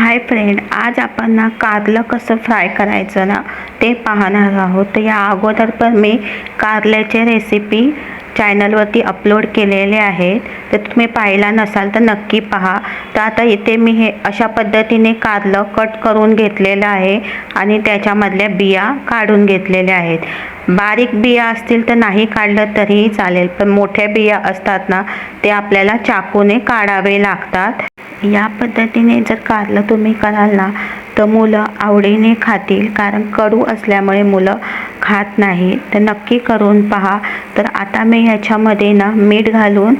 Hi friend आज आपण ना कारलं कसं फ्राय करायचं ना ते पाहणार आहोत. तर या अगोदर पण मी कारल्याचे रेसिपी चॅनलवरती अपलोड केलेले आहेत. तर तुम्ही पाहिला नसाल तर नक्की पहा. तर आता इथे मी हे अशा पद्धतीने कारलं कट करून घेतलेलं आहे आणि त्याच्यामधल्या बिया काढून घेतलेल्या आहेत. बारीक बिया असतील तर नाही काढलं तरीही चालेल पण मोठ्या बिया असतात ना ते आपल्याला चाकूने काढावे लागतात. या पद्धतीने जर कारलं तुम्ही कराल ना तर मुलं आवडीने खातील. कारण कडू असल्यामुळे मुलं खात नाही. तर नक्की करून पहा. तर आता मी ह्याच्यामध्ये ना मीठ घालून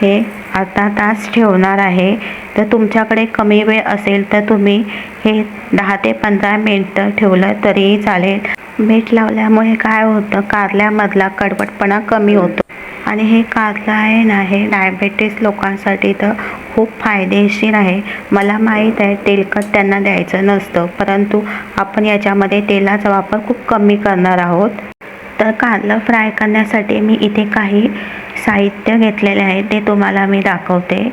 हे अर्धा तास ठेवणार आहे. तर तुमच्याकडे कमी वेळ असेल तर तुम्ही हे दहा ते पंधरा मिनटं ठेवलं तरीही चालेल. मीठ लावल्यामुळे काय होतं? कारल्यामधला कडवटपणा कमी होतो. आणि हे कारलायन आहे. ना डायबेटीस लोकांसाठी तर खूप फायदेशीर आहे. मला माहीत आहे तेलकट त्यांना द्यायचं नसतं. परंतु आपण याच्यामध्ये तेलाचा वापर खूप कमी करणार आहोत. तर कारलं फ्राय करण्यासाठी मी इथे काही साहित्य घेतलेले आहे. ते तुम्हाला मी दाखवते.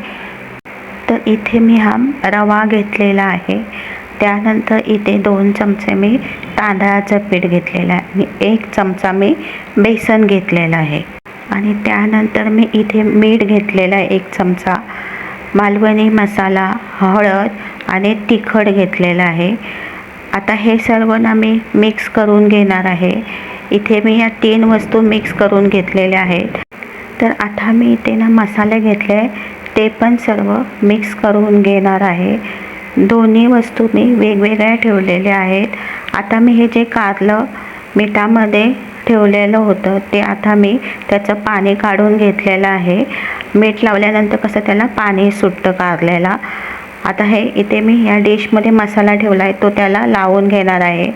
तर इथे मी हा रवा घेतलेला आहे. त्यानंतर इथे दोन चमचे मी तांदळाचं पीठ घेतलेलं आहे. आणि एक चमचा मी बेसन घेतलेलं आहे. आणि त्यानंतर मी इथे मीठ घेतलेलं आहे एक चमचा. मालवणी मसाला हळद आणि तिखट घेतलेलं आहे. आता हे सर्व ना मी मिक्स करून घेणार आहे. इथे मी या तीन वस्तू मिक्स करून घेतलेल्या आहेत. तर आता मी इथे ना मसाले घेतले ते पण सर्व मिक्स करून घेणार आहे. दोन्ही वस्तू मी वेगवेगळ्या ठेवलेल्या आहेत. आता मी हे जे कारलं मिठामध्ये ठेवलेलं होतं. ते आता मी त्याचं पाणी काढून घेतलेलं आहे. मीठ लावल्यानंतर कसं त्याला पाणी सुटतं कारल्याला आता हे इथे मी या डिशमध्ये मसाला ठेवला आहे तो त्याला लावून घेणार आहे.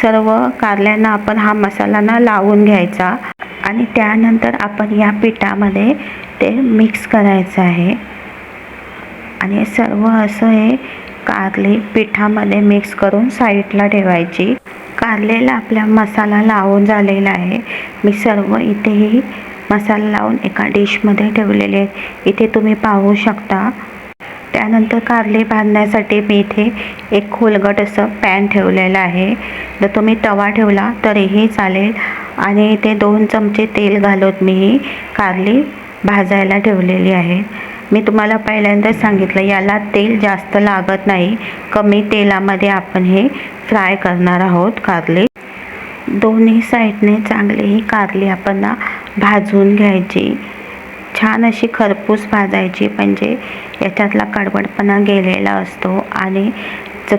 सर्व कारल्यांना आपण हा मसाला ना लावून घ्यायचा. आणि त्यानंतर आपण या पिठामध्ये ते मिक्स करायचं आहे. आणि सर्व असं हे कारली पिठामध्ये मिक्स करून साईडला ठेवायची. कारलेला आपला मसाला लावून झालेला आहे. मी सर्व इथेही मसाला लावून एका डिशमध्ये ठेवलेले आहे इथे तुम्ही पाहू शकता. त्यानंतर कारले बांधण्यासाठी मी इथे एक खोलगट असं पॅन ठेवलेलं आहे. जर तुम्ही तवा ठेवला तरीही चालेल. आणि इथे दोन चमचे तेल घालत मी ही कारली भाजायला ठेवलेली आहे. मी तुम्हाला पहिल्यांदाच सांगितलं याला तेल जास्त लागत नाही. कमी तेलामध्ये आपण हे फ्राय करणार आहोत कारली. दोन्ही साईडने चांगले ही कारली आपण ना भाजून घ्यायची. छान अशी खरपूस भाजायची म्हणजे याच्यातला कडबडपणा गेलेला असतो आणि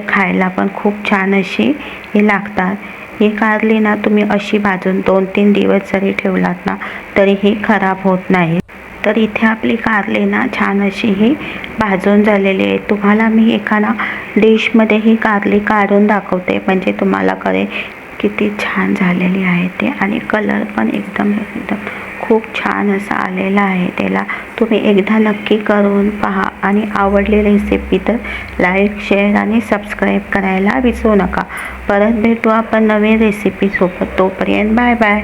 खायला पण खूप छान अशी हे लागतात. ही कारली ना तुम्ही अशी भाजून दोन तीन दिवस जरी ठेवलात ना तरीही खराब होत नाही. तर इथे आपली कारली ना छान अशी ही भाजून झालेली आहे. तुम्हाला मी एखादा डिशमध्ये ही कारली काढून दाखवते. म्हणजे तुम्हाला कळेल किती छान झालेली आहे ते. आणि कलर पण एकदम एकदम खूप छान असा आलेला आहे त्याला. तुम्ही एकदा नक्की करून पहा. आणि आवडली रेसिपी तर लाईक शेअर आणि सबस्क्राईब करायला विसरू नका. परत भेटू आपण नवीन रेसिपीसोबत तोपर्यंत बाय बाय